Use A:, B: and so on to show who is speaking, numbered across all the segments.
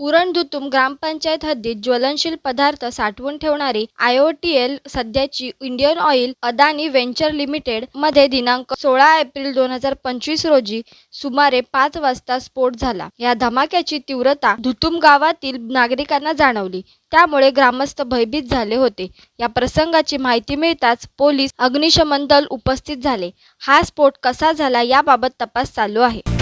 A: उरण धुतुम ग्रामपंचायत हद्दीत ज्वलनशील पदार्थ साठवून ठेवणारी आयओटीएल सध्याची इंडियन ऑइल अदानी व्हेंचर लिमिटेडमध्ये दिनांक सोळा एप्रिल दोन हजार पंचवीस रोजी सुमारे पाच वाजता स्फोट झाला. या धमाक्याची तीव्रता धुतुम गावातील नागरिकांना जाणवली. त्यामुळे ग्रामस्थ भयभीत झाले होते. या प्रसंगाची माहिती मिळताच पोलीस अग्निशमन दल उपस्थित झाले. हा स्फोट कसा झाला याबाबत तपास चालू आहे.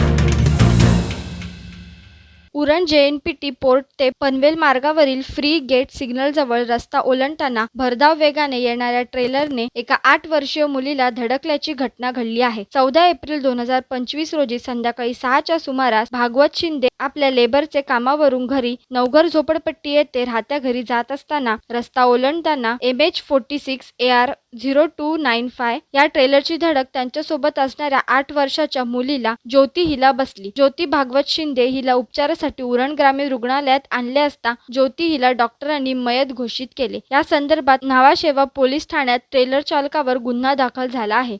A: उरण जेएनपीटी पोर्ट ते पनवेल मार्गावरील फ्री गेट सिग्नलजवळ रस्ता ओलांडताना भरधाव वेगाने येणाऱ्या ट्रेलरने एका आठ वर्षीय मुलीला धडकल्याची घटना घडली आहे. चौदा एप्रिल दोन हजार पंचवीस रोजी संध्याकाळी सहाच्या सुमारास भागवत शिंदे आपल्या लेबरचे कामावरून घरी नवघर झोपडपट्टी येथे राहत्या घरी जात असताना रस्ता ओलांडताना M H forty six A R zero two nine five या ट्रेलरची धडक त्यांच्यासोबत असणाऱ्या आठ वर्षाच्या मुलीला ज्योती हिला बसली. ज्योती भागवत शिंदे हिला उपचारासाठी उरण ग्रामीण रुग्णालयात आणले असता ज्योती हिला डॉक्टरांनी मयत घोषित केले. या संदर्भात न्हावाशेवा पोलीस ठाण्यात ट्रेलर चालकावर गुन्हा दाखल झाला आहे.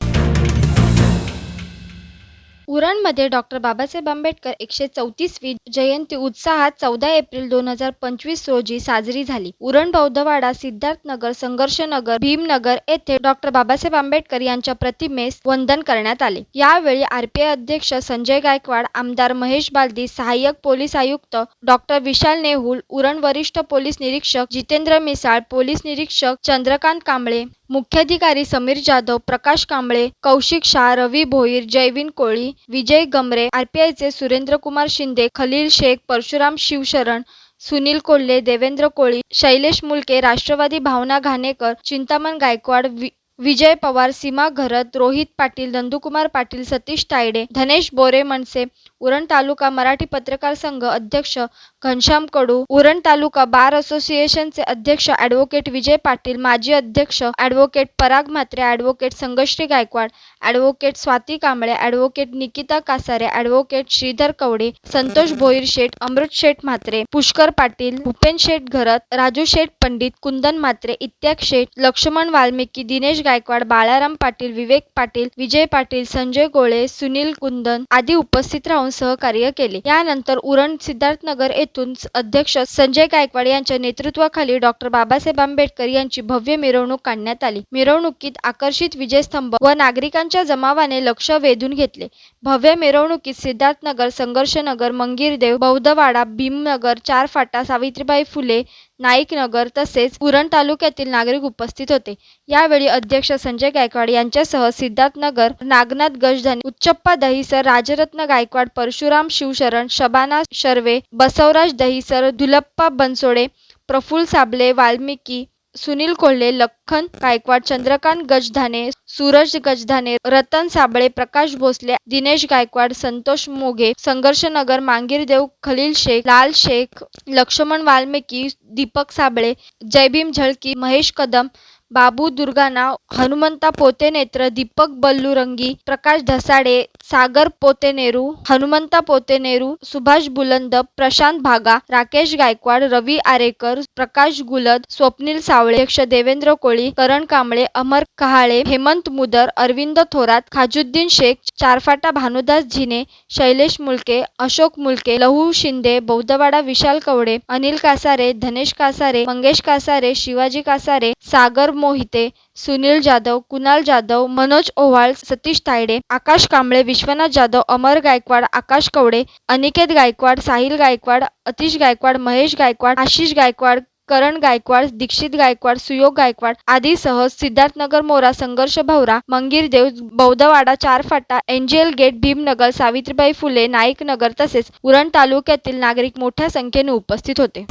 A: उरणमध्ये डॉक्टर बाबासाहेब आंबेडकर एकशे चौतीसवी जयंती उत्साहात चौदा एप्रिल दोन हजार पंचवीस रोजी साजरी झाली. उरण बौद्धवाडा सिद्धार्थनगर संघर्षनगर भीमनगर येथे डॉक्टर बाबासाहेब आंबेडकर यांच्या प्रतिमेस वंदन करण्यात आले. यावेळी आरपीआय अध्यक्ष संजय गायकवाड आमदार महेश बालदी सहाय्यक पोलीस आयुक्त डॉक्टर विशाल नेहुल उरण वरिष्ठ पोलीस निरीक्षक जितेंद्र मिसाळ पोलीस निरीक्षक चंद्रकांत कांबळे मुख्याधिकारी समीर जाधव प्रकाश कांबळे कौशिक शाह रवी भोईर जयविन कोळी विजय गमरे आरपीआयचे सुरेंद्र कुमार शिंदे खलील शेख परशुराम शिवशरण सुनील कोल्हे देवेंद्र कोळी शैलेश मुलके राष्ट्रवादी भावना घाणेकर चिंतामण गायकवाड वि विजय पवार सीमा घरत रोहित पाटील नंदुकुमार पाटील सतीश तायडे धनेश बोरे मनसे उरण तालुका मराठी पत्रकार संघ अध्यक्ष घनश्याम कडू उरण तालुका बार असोसिएशनचे अध्यक्ष ॲडव्होकेट विजय पाटील माजी अध्यक्ष advocate Parag Mhatre advocate Sangshree Gaikwad advocate Swati Kamble advocate Nikita Kasare advocate Shridhar Kawade Santosh Bhoir Sheth Amrut Sheth Mhatre Pushkar Patil Bhupen Sheth Gharat Raju Sheth Pandit Kundan Mhatre इत्याग Sheth Laxman Valmiki Dinesh Gaikwad Balaram Patil Vivek Patil Vijay Patil Sanjay Gole Sunil कुंदन आदी उपस्थित राहून सहकार्य केले. यानंतर उरण सिद्धार्थनगर येथून अध्यक्ष संजय गायकवाड यांच्या नेतृत्वाखाली डॉक्टर बाबासाहेब आंबेडकर यांची भव्य मिरवणूक काढण्यात आली. मिरवणुकीत आकर्षित विजयस्तंभ व नागरिकांच्या जमावाने लक्ष वेधून घेतले. भव्य मिरवणुकीत सिद्धार्थनगर संघर्षनगर मंगीरदेव बौद्धवाडा भीमनगर चार फाटा सावित्रीबाई फुले नाईकनगर तसेच उरण तालुक्यातील नागरिक उपस्थित होते. यावेळी अध्यक्ष संजय गायकवाड यांच्यासह सिद्धार्थनगर नागनाथ गजधनी उच्चप्पा दहिसर राजरत्न गायकवाड परशुराम शिवशरण शबाना शर्वे बसवराज दहिसर दुलप्पा बनसोडे प्रफुल साबले वाल्मिकी सुनील कोल्हे लखन गायकवाड चंद्रकांत गजधाने सूरज गजधाने रतन साबळे प्रकाश भोसले दिनेश गायकवाड संतोष मोघे संघर्षनगर मांगीरदेव खलील शेख लाल शेख लक्ष्मण वाल्मिकी दीपक साबळे जयभीम झळकी महेश कदम बाबू दुर्गानाव हनुमंता पोतेनेत्र दीपक बल्लुरंगी प्रकाश धसाडे सागर पोतेनेरू हनुमंता पोतेनेरू सुभाष बुलंद प्रशांत भागा राकेश गायकवाड रवी आरेकर प्रकाश गुलद स्वप्नील सावळे अध्यक्ष देवेंद्र कोळी करण कांबळे अमर कहाळे हेमंत मुदर अरविंद थोरात खाजुद्दीन शेख चारफाटा भानुदास झिने शैलेश मुलके अशोक मुलके लहू शिंदे बौद्धवाडा विशाल कवडे अनिल कासारे धनेश कासारे मंगेश कासारे शिवाजी कासारे सागर मोहिते सुनील जाधव कुणाल जाधव मनोज ओव्हाळ सतीश तायडे आकाश कांबळे विश्वनाथ जाधव अमर गायकवाड आकाश कवडे अनिकेत गायकवाड साहिल गायकवाड अतिश गायकवाड महेश गायकवाड आशिष गायकवाड करण गायकवाड दीक्षित गायकवाड सुयोग गायकवाड आदीसह सिद्धार्थनगर मोरा संघर्ष भवरा मंगीरदेव बौद्धवाडा चार फाटा एंजेल गेट भीमनगर सावित्रीबाई फुले नाईकनगर तसेच उरण तालुक्यातील नागरिक मोठ्या संख्येने उपस्थित होते.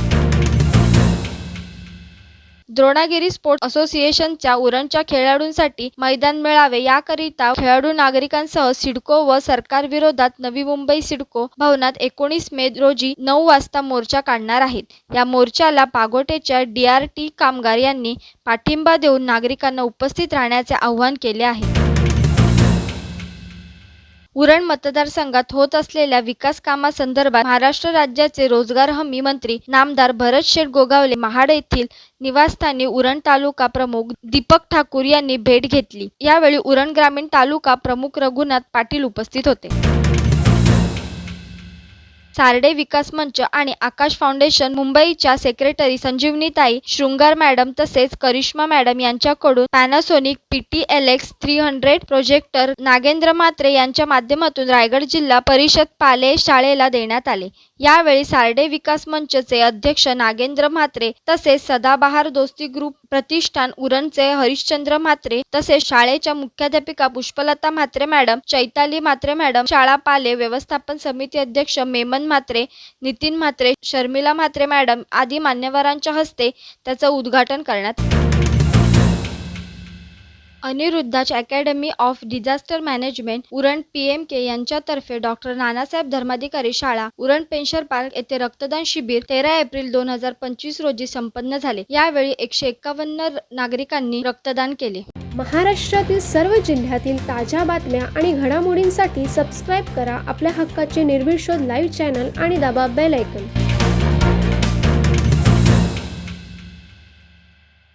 A: द्रोणागिरी स्पोर्ट असोसिएशनच्या उरणच्या खेळाडूंसाठी मैदान मिळावे याकरिता खेळाडू नागरिकांसह सिडको व सरकारविरोधात नवी मुंबई सिडको भवनात एकोणीस मे रोजी नऊ वाजता मोर्चा काढणार आहेत. या मोर्चाला पागोटेच्या डी आर टी कामगार यांनी पाठिंबा देऊन नागरिकांना उपस्थित राहण्याचे आवाहन केले आहे. उरण मतदारसंघात होत असलेल्या विकास कामासंदर्भात महाराष्ट्र राज्याचे रोजगार हमी मंत्री नामदार भरत शेठ गोगावले महाड येथील निवासस्थानी उरण तालुका प्रमुख दीपक ठाकूर यांनी भेट घेतली. यावेळी उरण ग्रामीण तालुका प्रमुख रघुनाथ पाटील उपस्थित होते. सार्डे विकास मंच आणि आकाश फाउंडेशन मुंबईच्या सेक्रेटरी संजीवनीताई शृंगार मॅडम तसेच करिश्मा मॅडम यांच्याकडून Panasonic PTLX three hundred projector Nagendra Mhatre यांच्या माध्यमातून रायगड जिल्हा परिषद पाले शाळेला देण्यात आले. यावेळी सारडे विकास मंचचे अध्यक्ष नागेंद्र म्हात्रे तसेच सदाबहार दोस्ती ग्रुप प्रतिष्ठान उरणचे हरिश्चंद्र म्हात्रे तसेच शाळेच्या मुख्याध्यापिका पुष्पलता म्हात्रे मॅडम चैताली म्हात्रे मॅडम शाळा पाले व्यवस्थापन समिती अध्यक्ष मेमन म्हात्रे नितीन म्हात्रे शर्मिला म्हात्रे मॅडम आदी मान्यवरांच्या हस्ते त्याचं उद्घाटन करण्यात अनिरुद्धाच academy of disaster management Uran P M K यांच्यातर्फे डॉक्टर नानासाहेब धर्माधिकारी शाळा उरण पेन्शर पार्क येथे रक्तदान शिबिर तेरा एप्रिल दोन हजार पंचवीस रोजी संपन्न झाले. यावेळी एकशे एकावन्न नागरिकांनी रक्तदान केले.
B: महाराष्ट्रातील सर्व जिल्ह्यातील ताज्या बातम्या आणि घडामोडींसाठी सबस्क्राईब करा आपल्या हक्काचे निर्भीड शोध लाईव्ह चॅनल आणि दाबा बेल ऐकन